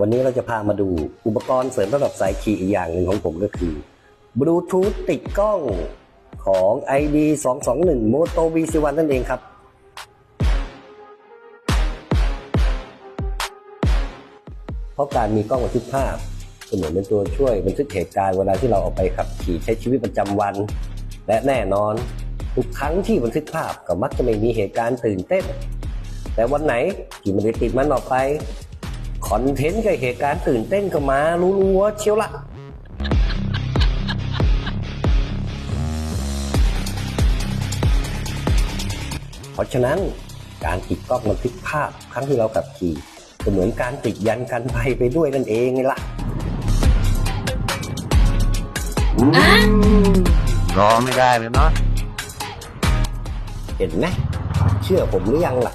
วันนี้เราจะพามาดูอุปกรณ์เสริมสำหรับสายขี่อีกอย่างหนึ่งของผมก็คือบลูทูธติดกล้องของ ID 221 Moto V1 นั่นเองครับ เพราะการมีกล้องบันทึกภาพก็เหมือนเป็นตัวช่วยบันทึกเหตุการณ์เวลาที่เราออกไปขับขี่ใช้ชีวิตประจำวัน และแน่นอน ทุกครั้งที่บันทึกภาพก็มักจะไม่มีเหตุการณ์ตื่นเต้น แต่วันไหนที่มันได้ติดมันออกไป คอนเทนต์กับเหตุการณ์ตื่นเต้นก็มารู้ๆว่าเชียวละเพราะฉะนั้นการติดกล้องบันทึกภาพครั้งที่เราขับขี่ก็เหมือนการติดยันกันภัยไปด้วยนั่นเองไงล่ะรอไม่ได้เลยเนาะเห็นไหมเชื่อผมหรือยังล่ะ